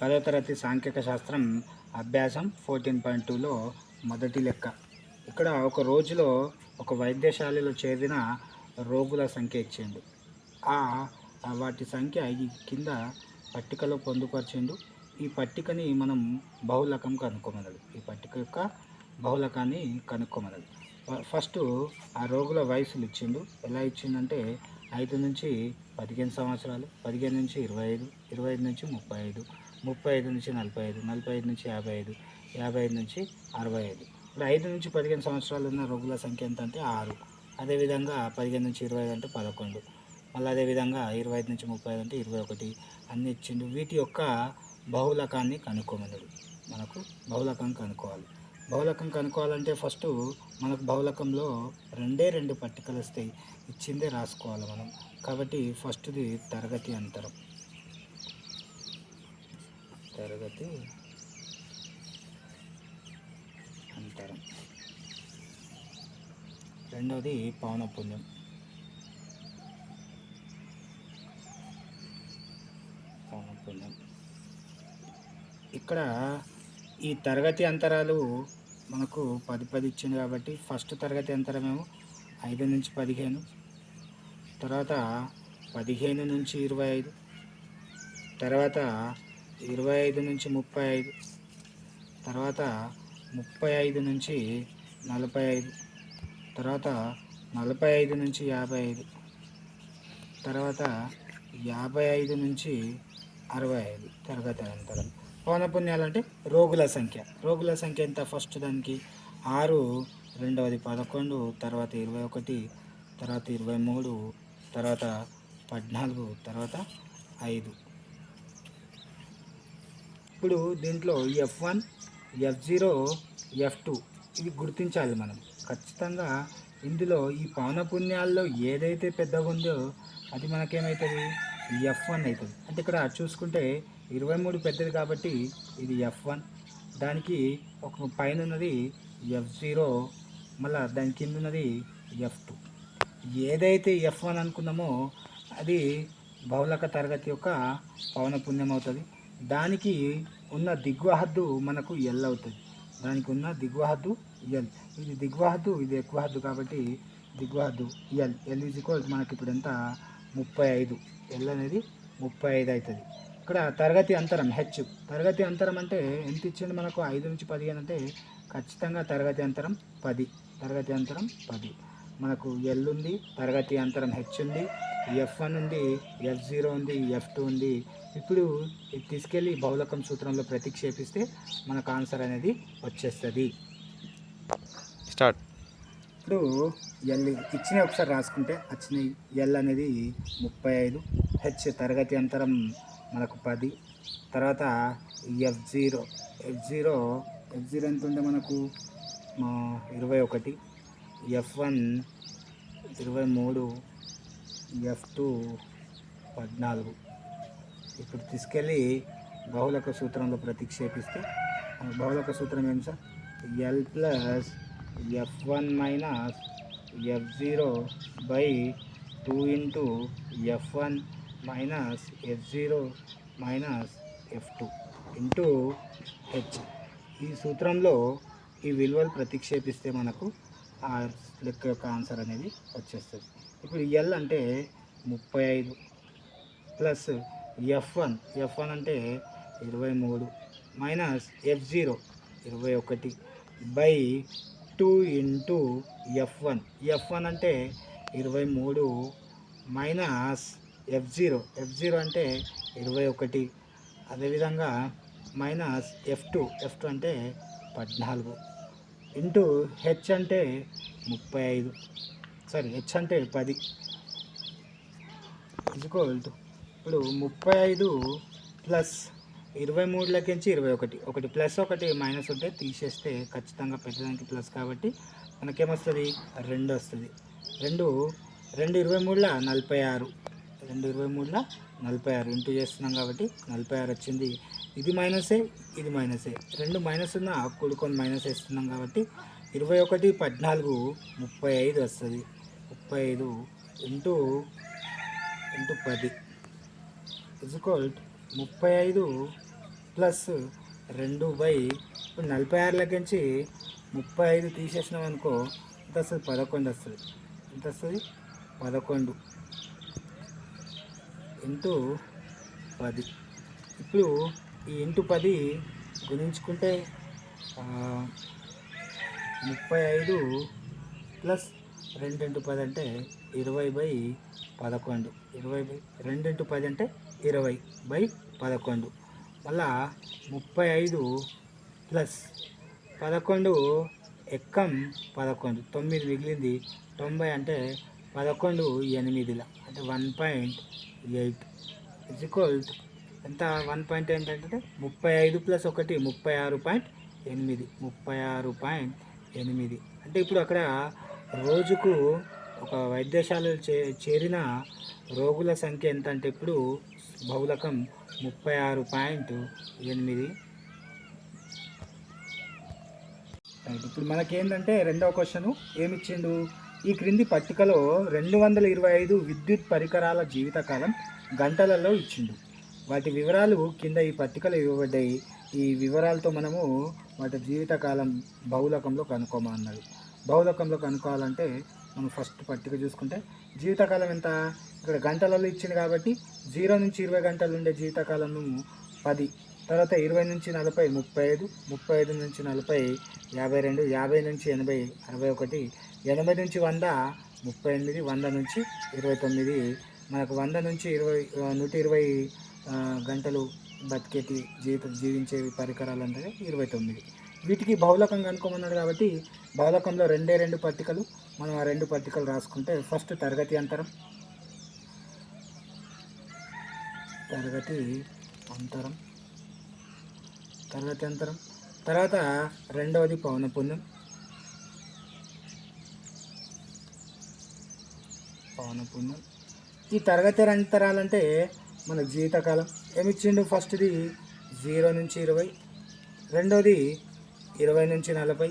పదో తరగతి సాంఖ్యక శాస్త్రం అభ్యాసం ఫోర్టీన్ పాయింట్ టూలో మొదటి లెక్క. ఇక్కడ ఒక రోజులో ఒక వైద్యశాలలో చేరిన రోగుల సంఖ్య ఇచ్చిండు ఆ వాటి సంఖ్య ఈ కింద పట్టికలో పొందుపరిచిండు ఈ పట్టికని మనం బహుళకం కనుక్కోమన్నది ఈ పట్టిక యొక్క బహుళకాన్ని కనుక్కోమన్నది ఫస్ట్ ఆ రోగుల వయసులు ఇచ్చిండు ఎలా ఇచ్చిండంటే ఐదు నుంచి పదిహేను సంవత్సరాలు పదిహేను నుంచి ఇరవై ఐదు ఇరవై ఐదు నుంచి ముప్పై ఐదు ముప్పై ఐదు నుంచి నలభై ఐదు నలభై ఐదు నుంచి యాభై ఐదు యాభై ఐదు నుంచి అరవై ఐదు. ఇప్పుడు ఐదు నుంచి పదిహేను సంవత్సరాలు ఉన్న రోగుల సంఖ్య ఎంత అంటే ఆరు. అదేవిధంగా పదిహేను నుంచి ఇరవై ఐదు అంటే పదకొండు. మళ్ళీ అదేవిధంగా ఇరవై ఐదు నుంచి ముప్పై ఐదు అంటే ఇరవై ఒకటి. అన్ని ఇచ్చిండు. వీటి యొక్క బహుళకాన్ని కనుక్కోమన్నాడు. మనకు బహుళకం కనుక్కోవాలి. బహుళకం కనుక్కోవాలంటే ఫస్ట్ మనకు బహుళకంలో రెండే రెండు పట్టికలు వస్తాయి. ఇచ్చిందే రాసుకోవాలి మనం. కాబట్టి ఫస్ట్ది తరగతి అంతరం. తరగతి అంతరం. రెండవది పౌనపుణ్యం పౌనపుణ్యం ఇక్కడ ఈ తరగతి అంతరాలు మనకు పది పది ఇచ్చింది కాబట్టి ఫస్ట్ తరగతి అంతరమేమో ఐదు నుంచి పదిహేను తర్వాత పదిహేను నుంచి ఇరవై ఐదు తర్వాత ఇరవై ఐదు నుంచి ముప్పై ఐదు. తర్వాత ముప్పై ఐదు నుంచి నలభై ఐదు. తర్వాత నలభై ఐదు నుంచి యాభై ఐదు. తర్వాత యాభై ఐదు నుంచి అరవై ఐదు తరగతి అనంతరం. పౌనపుణ్యాలు అంటే రోగుల సంఖ్య. రోగుల సంఖ్య ఎంత? ఫస్ట్ దానికి ఆరు రెండవది పదకొండు తర్వాత ఇరవై ఒకటి తర్వాత ఇరవై మూడు తర్వాత పద్నాలుగు తర్వాత ఐదు. ఇప్పుడు దీంట్లో F one F zero F two ఇవి గుర్తించాలి మనం. ఖచ్చితంగా ఇందులో ఈ పౌనపుణ్యాల్లో ఏదైతే పెద్దగా ఉందో అది మనకేమవుతుంది ఎఫ్ వన్ అవుతుంది అంటే ఇక్కడ చూసుకుంటే ఇరవై మూడు పెద్దది కాబట్టి ఇది ఎఫ్ వన్ దానికి ఒక పైన ఉన్నది ఎఫ్ జీరో మళ్ళీ దాని కింద ఉన్నది ఎఫ్ టూ ఏదైతే ఎఫ్ వన్ అనుకున్నామో అది బహుళక తరగతి యొక్క పౌనపుణ్యం అవుతుంది. దానికి ఉన్న దిగువ హద్దు మనకు ఎల్ అవుతుంది. దానికి ఉన్న దిగువ హద్దు ఎల్ ఇది దిగువ హద్దు ఇది ఎక్కువ హద్దు కాబట్టి దిగువ హద్దు ఎల్ ఎల్ ఈజ్ ఈక్వల్ మనకి ఇప్పుడు ఎంత? ముప్పై ఐదు. ఎల్ అనేది ముప్పై ఐదు అవుతుంది ఇక్కడ తరగతి అంతరం హెచ్ తరగతి అంతరం అంటే ఎంత ఇచ్చింది మనకు? ఐదు నుంచి పదిహేను అంటే ఖచ్చితంగా తరగతి అంతరం పది. తరగతి అంతరం పది. మనకు ఎల్ ఉంది తరగతి అంతరం హెచ్ ఉంది ఎఫ్ వన్ ఉంది ఎఫ్ జీరో ఉంది ఎఫ్ టూ ఉంది. ఇప్పుడు ఇది తీసుకెళ్ళి బహుళకం సూత్రంలో ప్రతిక్షేపిస్తే మనకు ఆన్సర్ అనేది వచ్చేస్తుంది. స్టార్ట్ ఇప్పుడు ఎల్ ఇచ్చిన ఒకసారి రాసుకుంటే వచ్చిన ఎల్ అనేది ముప్పై ఐదు హెచ్ తరగతి అంతరం మనకు పది తర్వాత F zero F zero F zero ఎంత ఉండే మనకు ఇరవై ఒకటి ఎఫ్ వన్ ఇరవై మూడు ఎఫ్ టూ పద్నాలుగు. ఇప్పుడు తీసుకెళ్ళి బహుళక సూత్రంలో ప్రతిక్షేపిస్తే బహుళక సూత్రం ఏం sir? L plus F one minus F zero by two into F one minus F zero minus F two into H. ఈ సూత్రంలో ఈ విలువలు ప్రతిక్షేపిస్తే మనకు ఆ లెక్క యొక్క ఆన్సర్ అనేది వచ్చేస్తుంది. ఇప్పుడు ఎల్ అంటే ముప్పై ఐదు plus F one F one అంటే ఇరవై మూడు మైనస్ ఎఫ్ జీరో ఇరవై ఒకటి by two into F one. F one అంటే ఇరవై మూడు minus F zero. F zero అంటే ఇరవై ఒకటి. అదేవిధంగా minus F two F two అంటే పద్నాలుగు. ఇంటూ హెచ్ అంటే ముప్పై ఐదు. సారీ హెచ్ అంటే పది. ఇజ్కోల్ ఇప్పుడు ముప్పై ఐదు ప్లస్ ఇరవై మూడులకించి ఇరవై ఒకటి. ఒకటి ప్లస్ ఒకటి మైనస్ ఉంటే తీసేస్తే ఖచ్చితంగా పెట్టడానికి ప్లస్ కాబట్టి మనకేమొస్తుంది? రెండు వస్తుంది. రెండు రెండు ఇరవై మూడుల నలభై ఆరు. రెండు ఇరవై మూడుల నలభై ఆరు. ఇంటూ చేస్తున్నాం కాబట్టి నలభై ఆరు వచ్చింది. ఇది మైనసే ఇది మైనసే రెండు మైనస్ ఉన్న కూడుకొని మైనస్ వేస్తున్నాం కాబట్టి ఇరవై ఒకటి పద్నాలుగు ముప్పై ఐదు వస్తుంది. ముప్పై ఐదు ఇంటూ ఇంటూ పది ఇజ్కోల్ ముప్పై ఐదు ప్లస్ రెండు బై ఇప్పుడు నలభై ఆరులకించి ముప్పై ఐదు తీసేసినాం అనుకో ఎంత వస్తుంది? పదకొండు వస్తుంది. ఎంత వస్తుంది? పదకొండు ఇంటూ పది. ఇప్పుడు ఈ ఇంటూ పది గుణించుకుంటే ముప్పై ఐదు ప్లస్ రెండింటు పది అంటే ఇరవై బై పదకొండు. ఇరవై బై రెండింటు పది అంటే ఇరవై బై పదకొండు. మళ్ళా ముప్పై ఐదు ప్లస్ పదకొండు ఎక్కం పదకొండు. తొమ్మిది మిగిలింది తొంభై అంటే పదకొండు ఎనిమిదిల. అంటే one point eight. Is equal ఎంత? వన్ పాయింట్ ఏంటంటే ముప్పై ఐదు ప్లస్ ఒకటి ముప్పై ఆరు పాయింట్ ఎనిమిది. ముప్పై ఆరు పాయింట్ ఎనిమిది. అంటే ఇప్పుడు అక్కడ రోజుకు ఒక వైద్యశాలలో చే చేరిన రోగుల సంఖ్య ఎంత అంటే ఇప్పుడు బహుళకం ముప్పై ఆరు పాయింట్ ఎనిమిది. రైట్ ఇప్పుడు మనకేంటంటే రెండవ క్వశ్చను ఏమిచ్చిండు? ఈ క్రింది పట్టికలో రెండు వందల ఇరవై ఐదు విద్యుత్ పరికరాల జీవితకాలం గంటలలో ఇచ్చిండు. వాటి వివరాలు కింద ఈ పట్టికలు ఇవ్వబడ్డాయి. ఈ వివరాలతో మనము వాటి జీవితకాలం బహుళకంలో కనుక్కోమన్నది. బహుళకంలో కనుక్కోవాలంటే మనం ఫస్ట్ పట్టిక చూసుకుంటే జీవితకాలం ఎంత? ఇక్కడ గంటలలో ఇచ్చింది కాబట్టి జీరో నుంచి ఇరవై గంటలు ఉండే జీవితకాలము పది. తర్వాత ఇరవై నుంచి నలభై ముప్పై ఐదు ముప్పై ఐదు నుంచి నలభై యాభై రెండు యాభై నుంచి ఎనభై అరవై ఒకటి ఎనభై నుంచి వంద ముప్పై ఎనిమిది వంద నుంచి ఇరవై తొమ్మిది. మనకు వంద నుంచి ఇరవై నూట ఇరవై గంటలు బతికేటి జీవిత జీవించే పరికరాలు అంటే ఇరవై తొమ్మిది. వీటికి బహుళకం కనుక్కోమన్నాడు కాబట్టి బహుళకంలో రెండే రెండు పట్టికలు మనం ఆ రెండు పట్టికలు రాసుకుంటే ఫస్ట్ తరగతి అంతరం తరగతి అంతరం తరగతి అంతరం తర్వాత రెండవది పౌనపుణ్యం పౌనపుణ్యం ఈ తరగతి అంతరాలంటే మన జీవితకాలం. ఏమిచ్చిండు ఫస్ట్ది జీరో నుంచి ఇరవై రెండోది ఇరవై నుంచి నలభై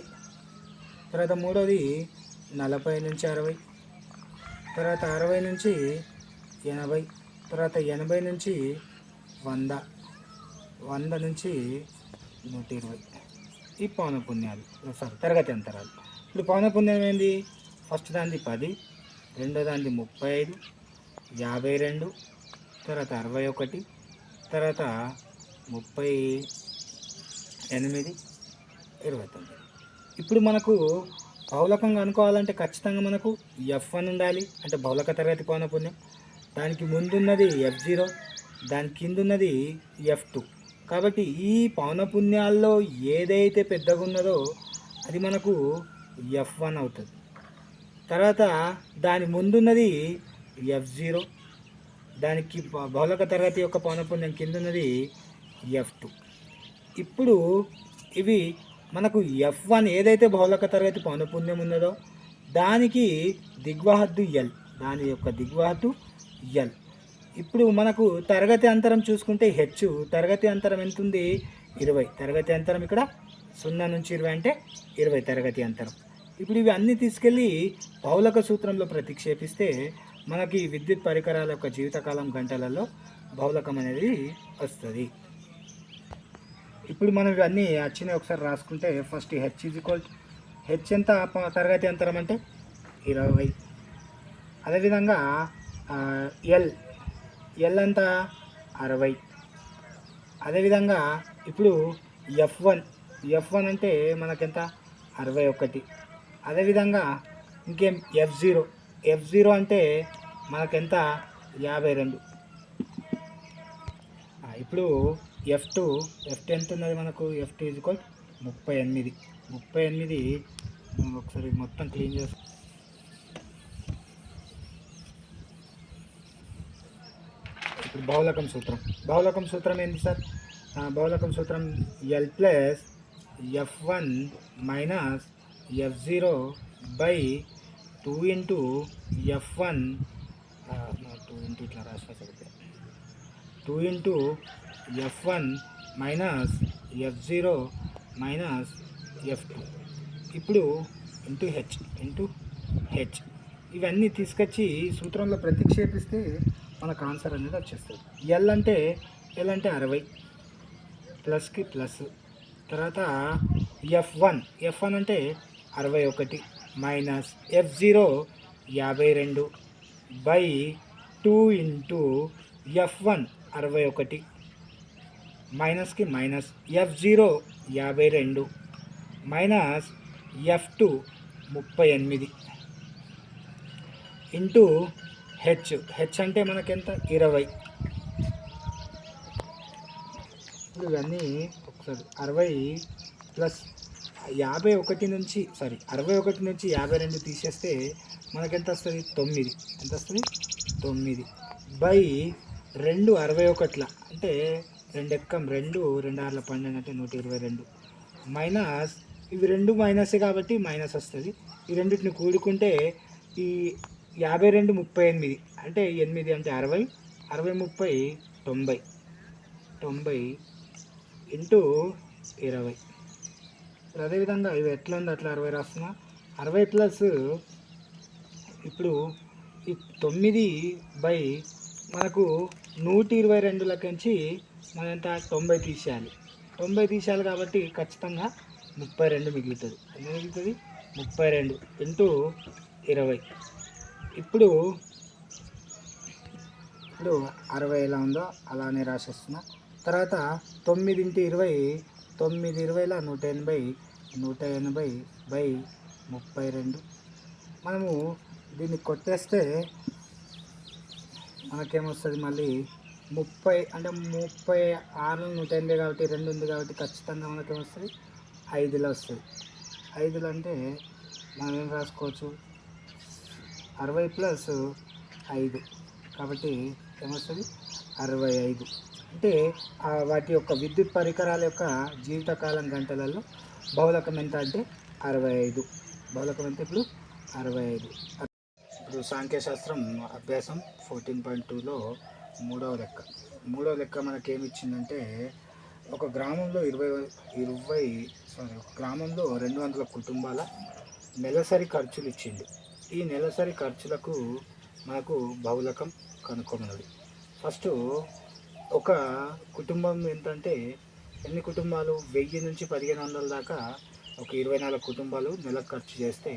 తర్వాత మూడోది నలభై నుంచి అరవై తర్వాత అరవై నుంచి ఎనభై తర్వాత ఎనభై నుంచి వంద వంద నుంచి నూట ఇరవై. ఈ పౌనపుణ్యాలు సారీ తరగతి అంతరాలు. ఇప్పుడు పౌనపుణ్యం ఏంది? ఫస్ట్ దానిది పది రెండో దానిది ముప్పై ఐదు యాభై రెండు తర్వాత అరవై ఒకటి తర్వాత ముప్పై ఎనిమిది ఇరవై తొమ్మిది. ఇప్పుడు మనకు బౌలకంగా అనుకోవాలంటే ఖచ్చితంగా మనకు ఎఫ్ వన్ ఉండాలి. అంటే బౌలక తరగతి పౌనపుణ్యం దానికి ముందున్నది ఎఫ్ జీరో దాని కింద ఉన్నది ఎఫ్ టూ కాబట్టి ఈ పౌనపుణ్యాల్లో ఏదైతే పెద్దగా ఉన్నదో అది మనకు ఎఫ్ వన్ అవుతుంది. తర్వాత దాని ముందున్నది ఎఫ్ జీరో దానికి బహుళక తరగతి యొక్క పౌనపుణ్యం కింద ఉన్నది ఎఫ్ టూ ఇప్పుడు ఇవి మనకు ఎఫ్ వన్ ఏదైతే బహుళక తరగతి పౌనపుణ్యం ఉన్నదో దానికి దిగ్వాహద్దు ఎల్ దాని యొక్క దిగ్వాహద్దు ఎల్ ఇప్పుడు మనకు తరగతి అంతరం చూసుకుంటే హెచ్ తరగతి అంతరం ఎంత ఉంది ఇరవై. తరగతి అంతరం ఇక్కడ సున్నా నుంచి ఇరవై అంటే ఇరవై తరగతి అంతరం. ఇప్పుడు ఇవి అన్నీ తీసుకెళ్ళి బహుళక సూత్రంలో ప్రతిక్షేపిస్తే మనకి విద్యుత్ పరికరాల యొక్క జీవితకాలం గంటలలో బహుళకం అనేది వస్తుంది. ఇప్పుడు మనం ఇవన్నీ వచ్చినవి ఒకసారి రాసుకుంటే first H is equal H ఎంత తరగతి అంతరం అంటే ఇరవై. అదేవిధంగా ఎల్ ఎల్ ఎంత? అరవై. అదేవిధంగా ఇప్పుడు ఎఫ్ వన్ ఎఫ్ వన్ అంటే మనకెంత? అరవై ఒకటి. అదేవిధంగా ఇంకేం? ఎఫ్ జీరో ఎఫ్ జీరో అంటే మనకెంత? యాభై రెండు. ఇప్పుడు ఎఫ్ టూ ఎఫ్ టూ ఎంత ఉన్నది మనకు. ఎఫ్ టూ ఈజ్వల్ ముప్పై ఎనిమిది. ముప్పై ఎనిమిది ఒకసారి మొత్తం క్లీన్ చేస్తాం ఇప్పుడు బహుళకం సూత్రం. బహుళకం సూత్రం ఏంటి సార్? ఆ, బహుళకం సూత్రం L plus F one minus F zero by two into F one two into ఇట్లా రాసిన సరిపోయి two into F one minus F zero minus F two. ఇప్పుడు ఇంటూ హెచ్ ఇంటూ హెచ్. ఇవన్నీ తీసుకొచ్చి సూత్రంలో ప్రతిక్షేపిస్తే మనకు ఆన్సర్ అనేది వచ్చేస్తుంది. ఎల్ అంటే ఎల్ అంటే అరవై ప్లస్కి ప్లస్. తర్వాత ఎఫ్ వన్ ఎఫ్ వన్ అంటే అరవై ఒకటి. మైనస్ ఎఫ్ జీరో యాభై రెండు by two into F one అరవై ఒకటి. మైనస్కి మైనస్ ఎఫ్ జీరో యాభై రెండు. మైనస్ ఎఫ్ టూ ముప్పై ఎనిమిది. ఇంటూ హెచ్ హెచ్ అంటే మనకెంత? ఇరవై. ఇవన్నీ ఒకసారి అరవై ప్లస్ యాభై ఒకటి నుంచి సారీ అరవై ఒకటి నుంచి యాభై రెండు తీసేస్తే మనకెంత వస్తుంది? తొమ్మిది. ఎంత వస్తుంది? తొమ్మిది. బై రెండు అరవై ఒకట్ల. అంటే రెండు ఎక్కం రెండు రెండు ఆరుల పన్నెండు అంటే నూట ఇరవై రెండు. మైనస్ ఇవి రెండు మైనసే కాబట్టి మైనస్ వస్తుంది. ఈ రెండింటిని కూడుకుంటే ఈ యాభై రెండు ముప్పై ఎనిమిది. అంటే ఎనిమిది అంటే అరవై అరవై ముప్పై తొంభై. తొంభై ఇంటూ ఇరవై. ఇప్పుడు అదేవిధంగా ఇవి ఎట్లా ఉంది? అట్లా అరవై రాస్తున్నా. అరవై ప్లస్ ఇప్పుడు ఈ తొమ్మిది బై మనకు నూట ఇరవై రెండులకించి మనం ఎంత? తొంభై తీసేయాలి. తొంభై తీసేయాలి కాబట్టి ఖచ్చితంగా ముప్పై రెండు మిగులుతుంది. ఎంత మిగులుతుంది? ముప్పై రెండు ఇంటూ ఇరవై. ఇప్పుడు ఇప్పుడు అరవై ఎలా ఉందో అలానే రాసేస్తున్నా. తర్వాత తొమ్మిది ఇంటూ ఇరవై తొమ్మిది ఇరవైల నూట ఎనభై నూట ఎనభై బై ముప్పై రెండు మనము దీన్ని కొట్టేస్తే మనకేమొస్తుంది మళ్ళీ? ముప్పై అంటే ముప్పై ఆరు నూట ఎనభై కాబట్టి రెండు ఉంది కాబట్టి ఖచ్చితంగా మనకేమొస్తుంది? ఐదులో వస్తుంది ఐదులో అంటే మనం ఏం రాసుకోవచ్చు? అరవై ప్లస్ ఐదు కాబట్టి ఏమొస్తుంది? అరవై ఐదు. అంటే వాటి యొక్క విద్యుత్ పరికరాల యొక్క జీవితకాలం గంటలలో బహుళకం ఎంత అంటే అరవై ఐదు. బౌలకం ఎంత ఇప్పుడు? అరవై ఐదు. ఇప్పుడు సాంఖ్యశాస్త్రం అభ్యాసం ఫోర్టీన్ పాయింట్ టూలో మూడవ లెక్క. మూడవ లెక్క మనకేమి ఇచ్చిందంటే ఒక గ్రామంలో ఇరవై ఇరవై సారీ ఒక గ్రామంలో రెండు వందల కుటుంబాల నెలసరి ఖర్చులు ఇచ్చింది ఈ నెలసరి ఖర్చులకు మనకు బహుళకం కనుక్కోమన్నది. ఫస్ట్ ఒక కుటుంబం ఏంటంటే ఎన్ని కుటుంబాలు? వెయ్యి నుంచి పదిహేను వందల దాకా ఒక ఇరవై నాలుగు కుటుంబాలు నెలకు ఖర్చు చేస్తే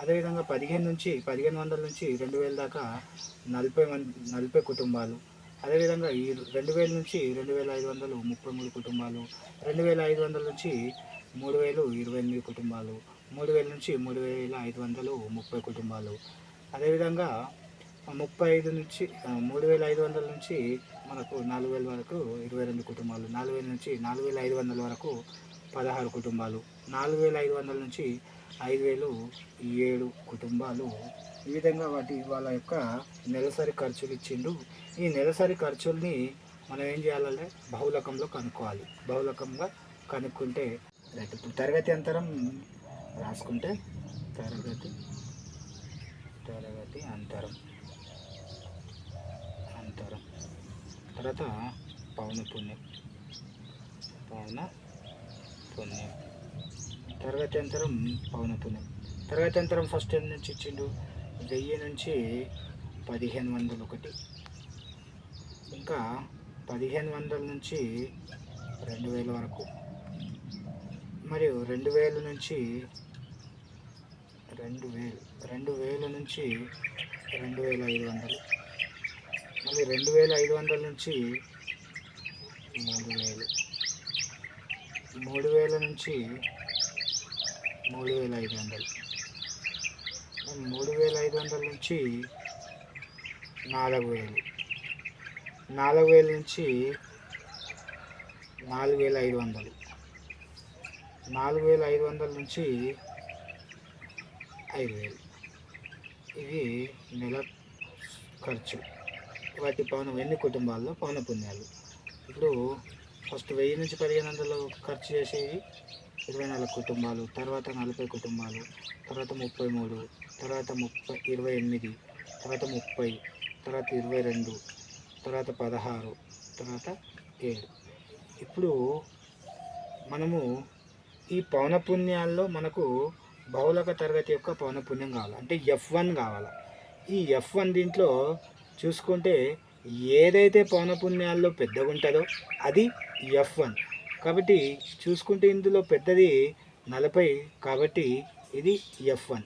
అదేవిధంగా పదిహేను నుంచి పదిహేను వందల నుంచి రెండు వేల దాకా నలభై మంది నలభై కుటుంబాలు. అదేవిధంగా ఈ రెండు వేల నుంచి రెండు వేల ఐదు వందలు ముప్పై మూడు కుటుంబాలు. రెండు వేల ఐదు వందల నుంచి మూడు వేలు ఇరవై ఎనిమిది కుటుంబాలు. మూడు వేల నుంచి మూడు వేల ఐదు వందలు ముప్పై కుటుంబాలు. అదేవిధంగా ముప్పై ఐదు నుంచి మూడు వేల ఐదు వందల నుంచి మనకు నాలుగు వేల వరకు ఇరవై రెండు కుటుంబాలు నాలుగు వేల నుంచి నాలుగు వేల ఐదు వందల వరకు పదహారు కుటుంబాలు నాలుగు వేల ఐదు వందల నుంచి ఐదు వేలు ఏడు కుటుంబాలు. ఈ విధంగా వాటి వాళ్ళ యొక్క నెలసరి ఖర్చులు ఇచ్చిండు. ఈ నెలసరి ఖర్చుల్ని మనం ఏం చేయాలంటే బహుళకంలో కనుక్కోవాలి. బహుళకంగా కనుక్కుంటే రైట్ ఇప్పుడు తరగతి అంతరం రాసుకుంటే తరగతి తరగతి అంతరం అంతరం. తర్వాత పౌన పుణ్యం. పౌన పుణ్యం. తరగతి అంతరం పౌన పుణ్యం. తరగతి అంతరం ఫస్ట్ ఎన్ని నుంచి ఇచ్చిండు? వెయ్యి నుంచి పదిహేను వందలు ఒకటి. ఇంకా పదిహేను వందల నుంచి రెండు వేల వరకు. మరియు రెండు వేల నుంచి రెండు వేలు. రెండు వేల నుంచి రెండు వేల ఐదు వందలు. మళ్ళీ రెండు వేల ఐదు వందల నుంచి మూడు వేలు. మూడు వేల నుంచి మూడు వేల ఐదు వందలు. మూడు వేల ఐదు వందల నుంచి నాలుగు వేలు. నాలుగు వేల నుంచి నాలుగు వేల ఐదు వందలు. నాలుగు వేల ఐదు వందల నుంచి ఐదు వేలు. ఇది నెల ఖర్చు. వాటి పవనం ఎన్ని కుటుంబాల్లో పవన పుణ్యాలు? ఇప్పుడు ఫస్ట్ వెయ్యి నుంచి పదిహేను వందలు ఖర్చు చేసేవి ఇరవై నాలుగు కుటుంబాలు తర్వాత నలభై కుటుంబాలు తర్వాత ముప్పై మూడు తర్వాత ముప్పై ఇరవై ఎనిమిది తర్వాత ముప్పై తర్వాత ఇరవై రెండు తర్వాత పదహారు తర్వాత ఏడు. ఇప్పుడు మనము ఈ పౌనపుణ్యాల్లో మనకు బహుళక తరగతి యొక్క పౌనపుణ్యం కావాలి. అంటే ఎఫ్ వన్ కావాలి. ఈ ఎఫ్ వన్ దీంట్లో చూసుకుంటే ఏదైతే పౌనపుణ్యాల్లో పెద్దగా ఉంటుందో అది ఎఫ్ వన్. కాబట్టి చూసుకుంటే ఇందులో పెద్దది నలభై కాబట్టి ఇది ఎఫ్ వన్.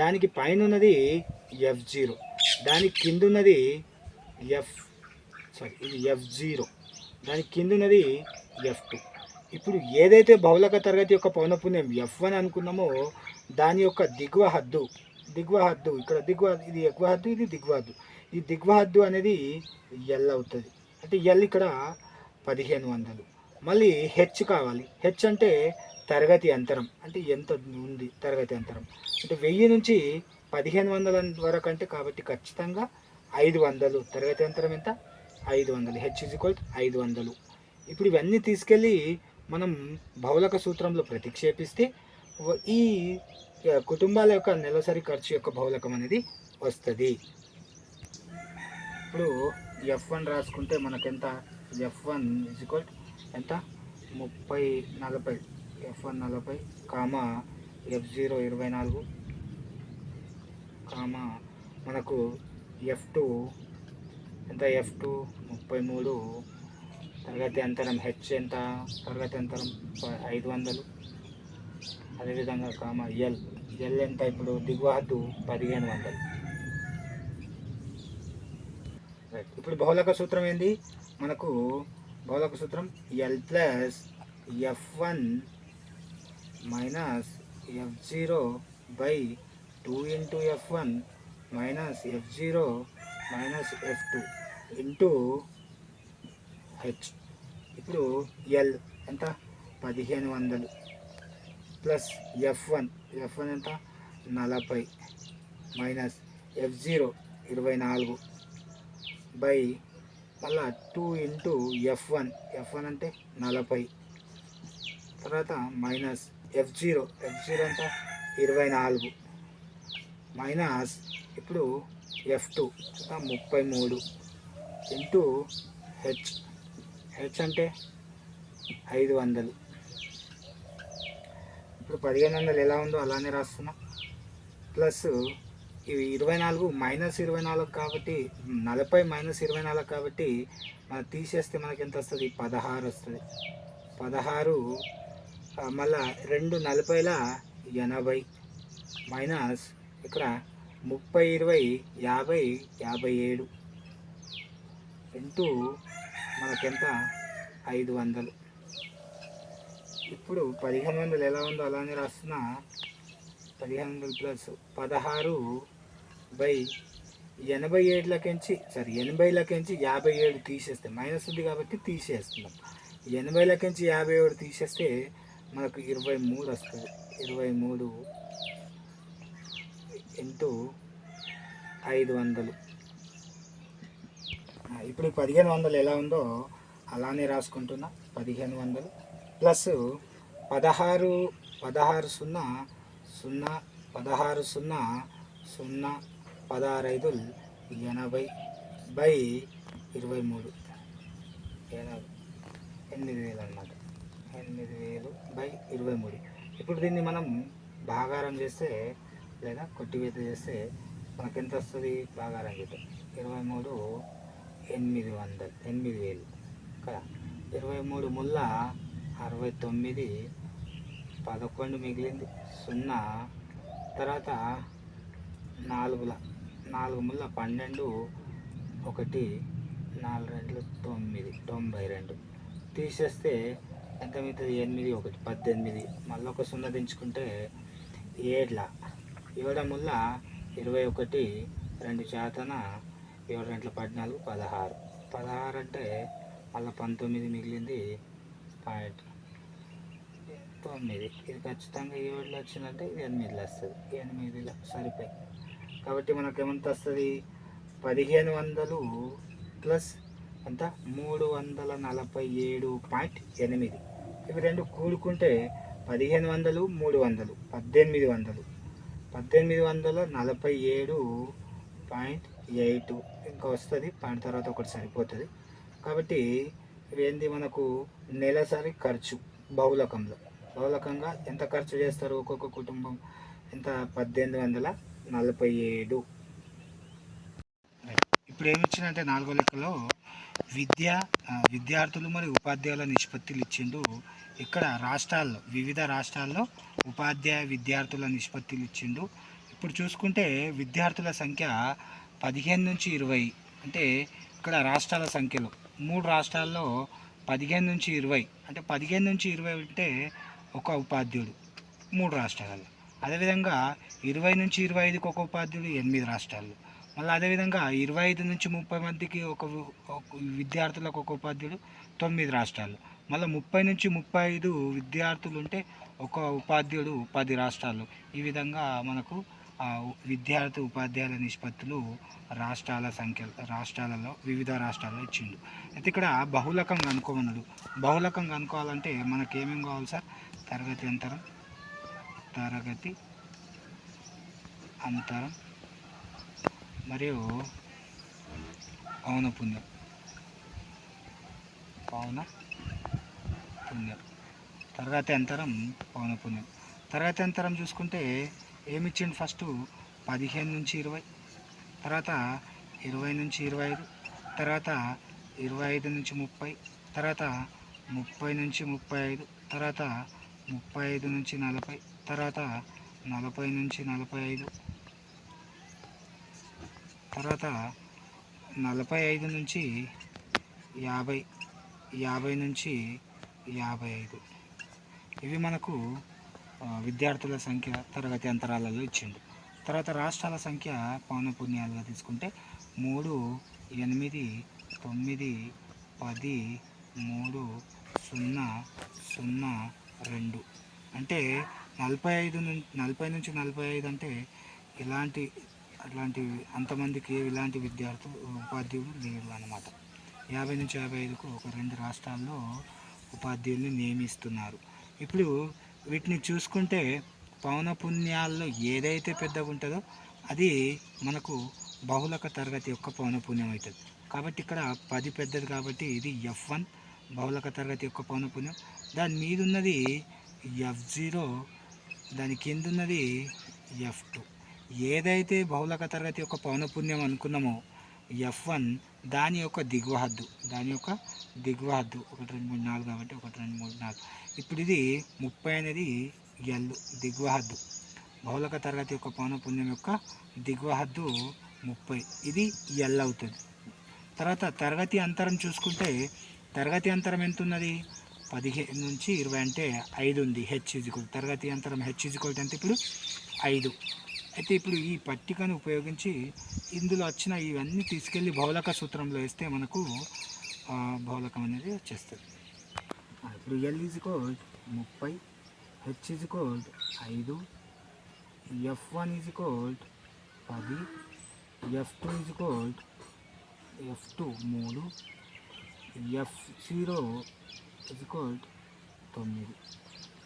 దానికి పైన ఉన్నది ఎఫ్ జీరో. దాని కింద ఉన్నది ఎఫ్ సారీ ఇది ఎఫ్ జీరో. దాని కింద ఉన్నది ఎఫ్ టూ. ఇప్పుడు ఏదైతే బహుళక తరగతి యొక్క పౌనపుణ్యం ఎఫ్ వన్ అనుకున్నామో దాని యొక్క దిగువ హద్దు దిగువ హద్దు ఇక్కడ దిగువ ఇది ఎగువ హద్దు ఇది దిగువ హద్దు. ఈ దిగువహద్దు అనేది ఎల్ అవుతుంది. అంటే ఎల్ ఇక్కడ పదిహేను వందలు. మళ్ళీ హెచ్ కావాలి. హెచ్ అంటే తరగతి అంతరం. అంటే ఎంత ఉంది తరగతి అంతరం? అంటే వెయ్యి నుంచి పదిహేను వందల వరకు అంటే కాబట్టి ఖచ్చితంగా ఐదు వందలు. తరగతి అంతరం ఎంత? ఐదు వందలు. హెచ్ ఇజ్ ఈక్వల్ ఐదు వందలు. ఇప్పుడు ఇవన్నీ తీసుకెళ్ళి మనం బహుళక సూత్రంలో ప్రతిక్షేపిస్తే ఈ కుటుంబాల యొక్క నెలసరి ఖర్చు యొక్క బహుళకం అనేది వస్తుంది. ఇప్పుడు ఎఫ్ వన్ రాసుకుంటే మనకెంత? ఎఫ్ వన్ ఇజ్ ఈక్వల్ ఎంత? ముప్పై నలభై. ఎఫ్ వన్ నలభై కామా ఎఫ్ జీరో ఇరవై నాలుగు. కామా మనకు ఎఫ్ టూ ఎంత? ఎఫ్ టూ ముప్పై మూడు. తరగతి అంతరం హెచ్ ఎంత? తరగతి అంతరం ఐదు వందలు. అదేవిధంగా కామా ఎల్ ఎల్ ఎంత? ఇప్పుడు దిగువ హద్దు పదిహేను వందలు రైట్ ఇప్పుడు బహుళక సూత్రం ఏంది? మనకు బహుళక సూత్రం L plus F one minus F zero by two into F one minus F zero minus F two into H ఇప్పుడు ఎల్ ఎంత? పదిహేను వందలు. Plus F one F one ఎంత? నలభై. మైనస్ ఎఫ్ జీరో ఇరవై నాలుగు. బై మళ్ళా two into F one. F one అంటే నలభై. తర్వాత minus F zero. F zero అంటే ఇరవై నాలుగు. మైనస్ ఇప్పుడు ఎఫ్ టూ. ముప్పై మూడు. Into H. హెచ్ అంటే ఐదు వందలు. ఇప్పుడు పదిహేను వందలు ఎలా ఉందో అలానే రాస్తున్నాం. ప్లస్ ఇరవై నాలుగు మైనస్ ఇరవై నాలుగు కాబట్టి నలభై మైనస్ ఇరవై నాలుగు కాబట్టి మనం తీసేస్తే మనకి ఎంత వస్తుంది? పదహారు వస్తుంది. పదహారు మళ్ళా రెండు నలభైల ఎనభై మైనస్ ఇక్కడ ముప్పై ఇరవై యాభై యాభై ఏడు ఇంటూ మనకెంత? ఐదు వందలు. ఇప్పుడు పదిహేను వందలు ఎలా ఉందో అలానే రాస్తున్నా. పదిహేను వందలు ప్లస్ పదహారు బై ఎనభై ఏడులకించి సారీ ఎనభైలకించి యాభై ఏడు తీసేస్తే మైనస్ ఉంది కాబట్టి తీసేస్తున్నాం. ఎనభైలకించి యాభై ఏడు తీసేస్తే మనకు ఇరవై మూడు వస్తుంది. ఇరవై మూడు ఇంటూ ఐదు వందలు. ఇప్పుడు పదిహేను వందలు ఎలా ఉందో అలానే రాసుకుంటున్నా. పదిహేను వందలు. ప్లస్ పదహారు పదహారు సున్నా సున్నా పదహారు సున్నా సున్నా పదహారు ఎనభై బై ఇరవై మూడు ఎనభై ఎనిమిది వేలు అన్నమాట ఎనిమిది వేలు బై ఇరవై మూడు ఇప్పుడు దీన్ని మనం భాగారం చేస్తే లేదా కొట్టివేత చేస్తే మనకు ఎంత వస్తుంది భాగారం చేద్దాం ఇరవై మూడు ఎనిమిది వందలు ఎనిమిది వేలు. కదా? ఇరవై మూడు ముళ్ళ అరవై తొమ్మిది పదకొండు మిగిలింది సున్నా తర్వాత నాలుగుల నాలుగు ముళ్ళ పన్నెండు ఒకటి నాలుగు రెండు తొమ్మిది తొంభై రెండు. తీసేస్తే ఎంత మిగతాది ఎనిమిది ఒకటి పద్దెనిమిది. మళ్ళీ ఒక సున్నా దించుకుంటే ఏడ్ల. ఇవ్వడం వల్ల ఇరవై ఒకటి రెండు శాతన ఏడు రెంట్ల పద్నాలుగు పదహారు. పదహారు అంటే మళ్ళీ పంతొమ్మిది మిగిలింది పాయింట్ తొమ్మిది. ఇది ఖచ్చితంగా ఏడులో వచ్చిందంటే ఇది ఎనిమిదిలో వస్తుంది. ఎనిమిదిలో సరిపోయి కాబట్టి మనకు ఏమంత వస్తుంది పదిహేను వందలు ప్లస్ అంత మూడు వందల నలభై ఏడు పాయింట్ ఎనిమిది. ఇవి రెండు కూడుకుంటే పదిహేను వందలు మూడు వందలు పద్దెనిమిది వందలు. పద్దెనిమిది వందల నలభై ఏడు పాయింట్ ఎయిట్ ఇంకా వస్తుంది పాయింట్ తర్వాత ఒకటి సరిపోతుంది. కాబట్టి ఇవేంది మనకు? నెలసరి ఖర్చు బహుళకంలో. బహుళకంగా ఎంత ఖర్చు చేస్తారు ఒక్కొక్క కుటుంబం? ఎంత? పద్దెనిమిది వందల? నలభై ఏడు. ఇప్పుడు ఏమి ఇచ్చిందంటే నాలుగో లెక్కలో విద్య విద్యార్థులు మరియు ఉపాధ్యాయుల నిష్పత్తులు ఇచ్చిండు ఇక్కడ రాష్ట్రాల్లో వివిధ రాష్ట్రాల్లో ఉపాధ్యాయ విద్యార్థుల నిష్పత్తులు ఇచ్చిండు ఇప్పుడు చూసుకుంటే విద్యార్థుల సంఖ్య పదిహేను నుంచి ఇరవై. అంటే ఇక్కడ రాష్ట్రాల సంఖ్యలో. మూడు రాష్ట్రాల్లో పదిహేను నుంచి ఇరవై. అంటే పదిహేను నుంచి ఇరవై ఉంటే ఒక ఉపాధ్యాయుడు. మూడు రాష్ట్రాలలో. అదేవిధంగా ఇరవై నుంచి ఇరవై ఐదుకి ఒక ఉపాధ్యాయుడు ఎనిమిది రాష్ట్రాలు. మళ్ళీ అదేవిధంగా ఇరవై ఐదు నుంచి ముప్పై మందికి ఒక ఒక విద్యార్థులకు ఒక ఉపాధ్యాయుడు తొమ్మిది రాష్ట్రాలు. మళ్ళీ ముప్పై నుంచి ముప్పై ఐదు విద్యార్థులు ఉంటే ఒక ఉపాధ్యాయుడు పది రాష్ట్రాలు. ఈ విధంగా మనకు విద్యార్థి ఉపాధ్యాయుల నిష్పత్తులు రాష్ట్రాల సంఖ్య రాష్ట్రాలలో వివిధ రాష్ట్రాల్లో ఇచ్చిండు. అయితే ఇక్కడ బహుళకం కనుక్కోమన్నాడు బహుళకం కనుక్కోవాలంటే మనకేమేం కావాలి సార్? తరగతి అంతరం తరగతి అంతరం మరియు పౌన పుణ్యం పౌన పుణ్యం తరగతి అంతరం పౌన పుణ్యం తరగతి అంతరం చూసుకుంటే ఏమి ఇచ్చిండు ఫస్ట్ పదిహేను నుంచి ఇరవై. తర్వాత ఇరవై నుంచి ఇరవై ఐదు. తర్వాత ఇరవై ఐదు నుంచి ముప్పై. తర్వాత ముప్పై నుంచి ముప్పై ఐదు. తర్వాత ముప్పై ఐదు నుంచి నలభై. తర్వాత నలభై నుంచి నలభై ఐదు. తర్వాత నలభై ఐదు నుంచి యాభై యాభై నుంచి యాభై ఐదు. ఇవి మనకు విద్యార్థుల సంఖ్య తరగతి అంతరాలలో ఇచ్చిండు తర్వాత రాష్ట్రాల సంఖ్య పౌనపుణ్యాలుగా తీసుకుంటే మూడు ఎనిమిది తొమ్మిది పది మూడు సున్నా సున్నా రెండు. అంటే నలభై ఐదు నుంచి నలభై నుంచి నలభై ఐదు అంటే ఇలాంటి అట్లాంటి అంతమందికి ఇలాంటి విద్యార్థులు ఉపాధ్యాయులు లేరు అన్నమాట. యాభై నుంచి యాభై ఐదుకు ఒక రెండు రాష్ట్రాల్లో ఉపాధ్యాయుల్ని నియమిస్తున్నారు. ఇప్పుడు వీటిని చూసుకుంటే పౌన పుణ్యాల్లో ఏదైతే పెద్దగా ఉంటుందో అది మనకు బహుళక తరగతి యొక్క పౌన పుణ్యం అవుతుంది. కాబట్టి ఇక్కడ పది పెద్దది కాబట్టి ఇది ఎఫ్ వన్ బహుళక తరగతి యొక్క పౌన పుణ్యం. దాని మీద ఉన్నది ఎఫ్ జీరో దాని కింద ఉన్నది ఎఫ్ టూ ఏదైతే బహుళక తరగతి యొక్క పౌనపుణ్యం అనుకున్నామో ఎఫ్ వన్ దాని యొక్క దిగువ హద్దు దాని యొక్క దిగువ హద్దు ఒకటి రెండు మూడు నాలుగు కాబట్టి ఒకటి రెండు మూడు నాలుగు. ఇప్పుడు ఇది ముప్పై అనేది ఎల్ దిగువ హద్దు బహుళక తరగతి యొక్క పౌనపుణ్యం యొక్క దిగువ హద్దు ముప్పై. ఇది ఎల్ అవుతుంది. తర్వాత తరగతి అంతరం చూసుకుంటే తరగతి అంతరం ఎంత ఉన్నది పదిహేను నుంచి ఇరవై అంటే ఐదు ఉంది హెచ్ ఇజికోల్ తరగతి అంతరం హెచ్ ఇజికోల్ ఎంత ఇప్పుడు ఐదు. అయితే ఇప్పుడు ఈ పట్టికను ఉపయోగించి ఇందులో వచ్చిన ఇవన్నీ తీసుకెళ్ళి బౌలక సూత్రంలో వేస్తే మనకు బౌలకం అనేది వచ్చేస్తుంది. ఇప్పుడు ఎల్ ఈజ్ ముప్పై హెచ్ ఈజ్ ఐదు ఎఫ్ వన్ ఈజ్ పది F two is F two మూడు ఎఫ్ జీరో ఈజ్ తొమ్మిది.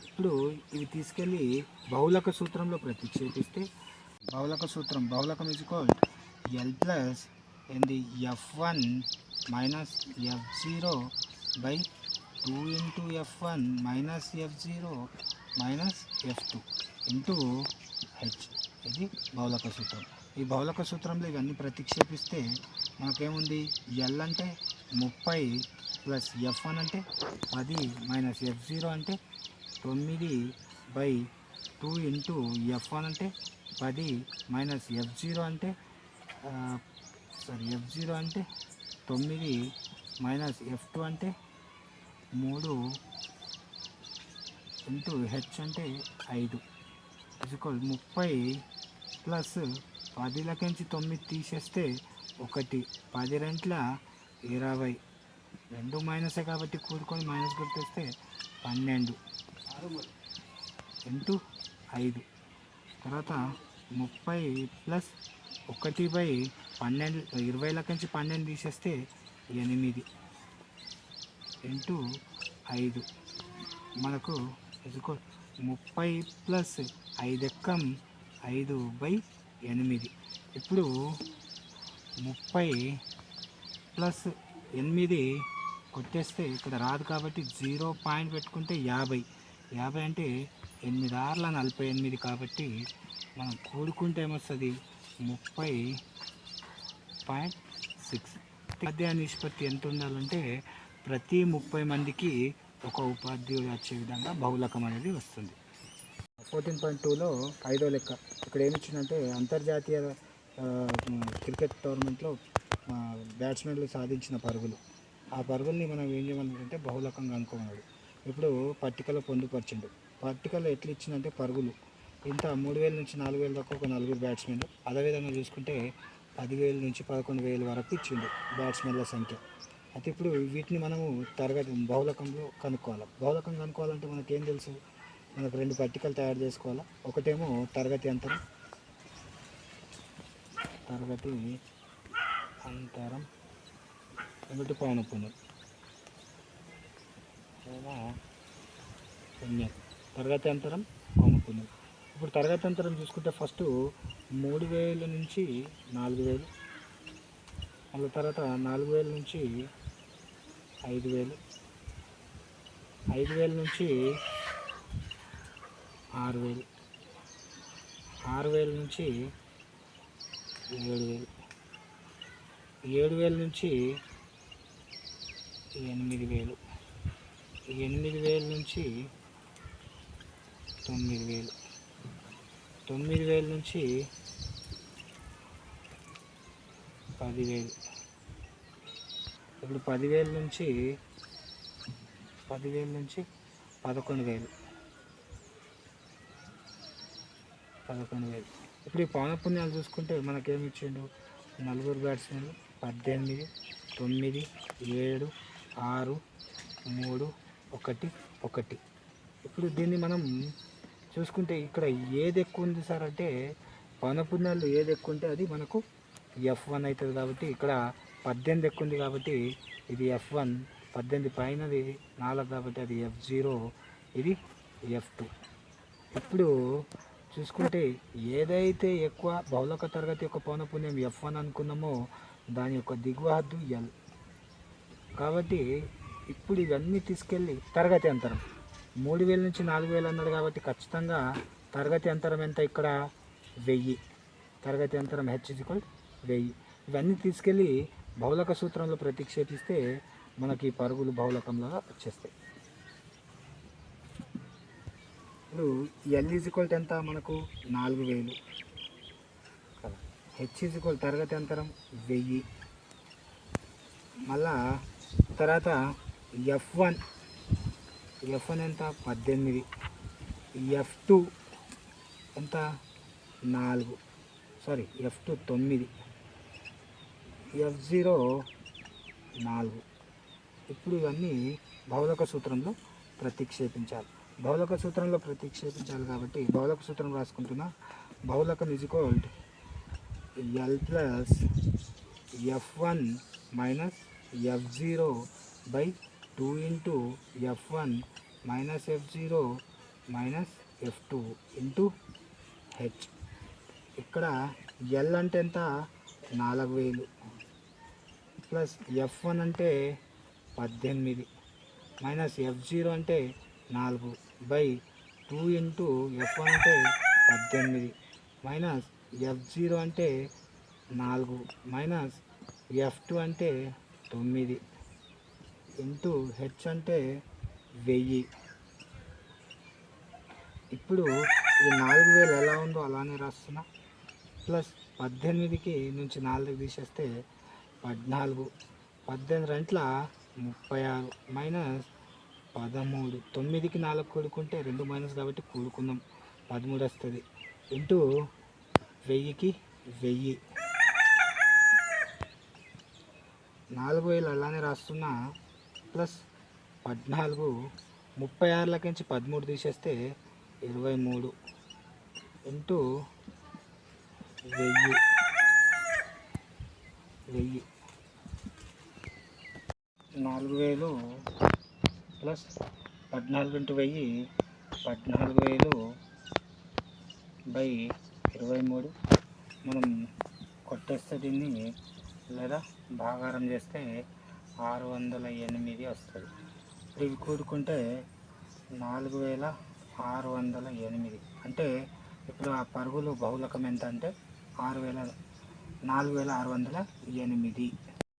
ఇప్పుడు ఇవి తీసుకెళ్ళి బహుళక సూత్రంలో ప్రతిక్షేపిస్తే బహుళక సూత్రం బహుళకం ఈజ్ ఎల్ ప్లస్ ఏంది F one minus F zero by two into F one minus F zero minus F two into H ఇది బహుళక సూత్రం. ఈ బహుళక సూత్రంలో ఇవన్నీ ప్రతిక్షేపిస్తే మనకేముంది? ఎల్ అంటే ముప్పై ప్లస్ ఎఫ్ వన్ అంటే పది మైనస్ ఎఫ్ జీరో అంటే తొమ్మిది by two into F one అంటే పది మైనస్ ఎఫ్ జీరో అంటే సారీ ఎఫ్ జీరో అంటే తొమ్మిది మైనస్ ఎఫ్ టూ అంటే మూడు ఇంటూ హెచ్ అంటే ఐదు. ఇజుకోల్ ముప్పై ప్లస్ పదిలకించి తొమ్మిది తీసేస్తే ఒకటి. పది రెంట్ల ఇరవై. రెండు మైనసే కాబట్టి కూడుకొని మైనస్ గుర్తిస్తే పన్నెండు. ఇంటూ ఐదు. తర్వాత ముప్పై ప్లస్ ఒకటి బై పన్నెండు ఇరవై నుంచి పన్నెండు తీసేస్తే ఎనిమిది. ఇంటూ ఐదు. మనకు ఇదిగో ముప్పై ప్లస్ ఐదు ఎక్కం ఐదు బై ఎనిమిది. ఇప్పుడు ముప్పై ప్లస్ ఎనిమిది కొట్టేస్తే ఇక్కడ రాదు కాబట్టి జీరో పాయింట్ పెట్టుకుంటే యాభై. యాభై అంటే ఎనిమిది ఆర్ల నలభై ఎనిమిది కాబట్టి మనం కూడుకుంటే ఏమొస్తుంది? ముప్పై పాయింట్ సిక్స్. ఉపాధ్యాయ నిష్పత్తి ఎంత ఉండాలంటే ప్రతి ముప్పై మందికి ఒక ఉపాధ్యాయుడు వచ్చే విధంగా బహుళకం అనేది వస్తుంది. ఫోర్టీన్ పాయింట్ టూలో ఐదో లెక్క. ఇక్కడ ఏమిచ్చిందంటే అంతర్జాతీయ క్రికెట్ టోర్నమెంట్లో బ్యాట్స్మెన్లు సాధించిన పరుగులు. ఆ పరుగుల్ని మనం ఏం చేయమన్నాడంటే బహుళకంగా అనుకున్నాడు ఇప్పుడు పట్టికలో పొందుపరిచిండు. పట్టికలో ఎట్లా ఇచ్చిందంటే పరుగులు. ఇంత మూడు వేల నుంచి నాలుగు వేల దాకా ఒక నలుగురు బ్యాట్స్మెన్లు అదేవిధంగా చూసుకుంటే పదివేల నుంచి పదకొండు వేల వరకు ఇచ్చిండు బ్యాట్స్మెన్ల సంఖ్య. అయితే ఇప్పుడు వీటిని మనము తరగతి బహుళకంలో కనుక్కోవాలి? బహుళకం కనుక్కోవాలంటే మనకేం తెలుసు? మనకు రెండు పట్టికలు తయారు చేసుకోవాలా? ఒకటేమో తరగతి అంతరం తరగతి అంతరం ఒకటి పౌనపుణ్యం లేదా పుణ్యం. తరగతి అంతరం పౌనపుణ్యం ఇప్పుడు తరగతి అంతరం చూసుకుంటే ఫస్ట్ మూడు వేల నుంచి నాలుగు వేలు. మళ్ళీ తర్వాత నాలుగు వేల నుంచి ఐదు వేలు. ఐదు వేల నుంచి ఆరు వేలు. ఆరు వేల నుంచి ఏడు వేలు. ఏడు వేల నుంచి ఎనిమిది వేలు ఎనిమిది వేల నుంచి తొమ్మిది వేలు తొమ్మిది వేల నుంచి పదివేలు. ఇప్పుడు పదివేల నుంచి పదివేల నుంచి పదకొండు వేలు పదకొండు వేలు ఇప్పుడు ఈ పౌనపుణ్యాలు చూసుకుంటే మనకేమి ఇచ్చిండు? నలుగురు బ్యాట్స్మెన్లు. పద్దెనిమిది తొమ్మిది ఏడు ఆరు మూడు ఒకటి ఒకటి. ఇప్పుడు దీన్ని మనం చూసుకుంటే ఇక్కడ ఏది ఎక్కువ ఉంది సార్ అంటే పౌనపుణ్యాలు ఏది ఎక్కువ ఉంటే అది మనకు ఎఫ్ వన్ అవుతుంది కాబట్టి ఇక్కడ పద్దెనిమిది ఎక్కువ ఉంది కాబట్టి ఇది ఎఫ్ వన్ పద్దెనిమిది పైనది నాలుగు కాబట్టి అది ఎఫ్ జీరో ఇది ఎఫ్ టూ. ఇప్పుడు చూసుకుంటే ఏదైతే ఎక్కువ బహుళక తరగతి యొక్క పౌనపుణ్యం ఎఫ్ వన్ అనుకున్నామో దాని యొక్క దిగువ హద్దు ఎల్ కాబట్టి ఇప్పుడు ఇవన్నీ తీసుకెళ్ళి తరగతి అంతరం. మూడు వేల నుంచి నాలుగు వేలు అన్నారు కాబట్టి ఖచ్చితంగా తరగతి అంతరం ఎంత ఇక్కడ? వెయ్యి. తరగతి అంతరం హెచ్ ఈక్వల్ వెయ్యి. ఇవన్నీ తీసుకెళ్ళి బహుళక సూత్రంలో ప్రతిక్షేపిస్తే మనకి పరుగులు బహుళకంలో వచ్చేస్తాయి. ఇప్పుడు ఎల్ ఈజ్వల్ ఎంత? మనకు నాలుగు వేలు. కదా హెచ్ ఈజ్వల్ తరగతి అంతరం వెయ్యి. మళ్ళా తర్వాత ఎఫ్ వన్ ఎఫ్ వన్ ఎంత? పద్దెనిమిది. ఎఫ్ టూ ఎంత? నాలుగు. సారీ ఎఫ్ టూ తొమ్మిది. ఎఫ్ జీరో నాలుగు. ఇప్పుడు ఇవన్నీ భౌతిక సూత్రంలో ప్రతిక్షేపించాలి. బౌలక సూత్రంలో ప్రతిక్షేపించాలి కాబట్టి బౌలక సూత్రం రాసుకుంటున్నా. బౌలకం is called L plus F one minus F zero by two into F one minus F zero minus F two into H ఇక్కడ ఎల్ అంటే ఎంత? నాలుగు వేలు. ప్లస్ ఎఫ్ వన్ అంటే పద్దెనిమిది. మైనస్ ఎఫ్ జీరో అంటే నాలుగు. By two into F one అంటే పద్దెనిమిది మైనస్ ఎఫ్ జీరో అంటే నాలుగు మైనస్ ఎఫ్ టూ అంటే తొమ్మిది ఇంటూ హెచ్ అంటే వెయ్యి. ఇప్పుడు ఈ నాలుగు వేలు ఎలా ఉందో అలానే రాస్తున్నా. ప్లస్ పద్దెనిమిదికి నుంచి నాలుగు తీసేస్తే పద్నాలుగు. పద్దెనిమిది రెంట్ల ముప్పై ఆరు మైనస్ పదమూడు. తొమ్మిదికి నాలుగు కూడుకుంటే రెండు మైనస్ కాబట్టి కూడుకుందాం. పదమూడు వస్తుంది. ఇంటూ వెయ్యికి వెయ్యి. నాలుగు వేలు అలానే రాస్తున్నా ప్లస్ పద్నాలుగు. ముప్పై ఆరులకించి పదమూడు తీసేస్తే ఇరవై మూడు. ఇంటూ వెయ్యి. వెయ్యి. నాలుగు వేలు ప్లస్ పద్నాలుగు ఇంటూ వెయ్యి పద్నాలుగు వేలు బై ఇరవై మూడు. మనం కొట్టేస్తే దీన్ని లేదా భాగారం చేస్తే ఆరు వందల ఎనిమిది వస్తుంది. ఇప్పుడు ఇవి కూడుకుంటే నాలుగు వేల ఆరు వందల ఎనిమిది. అంటే ఇప్పుడు ఆ పరుగులు బహుళకం ఎంత అంటే ఆరు వేల నాలుగు వేల ఆరు వందల ఎనిమిది.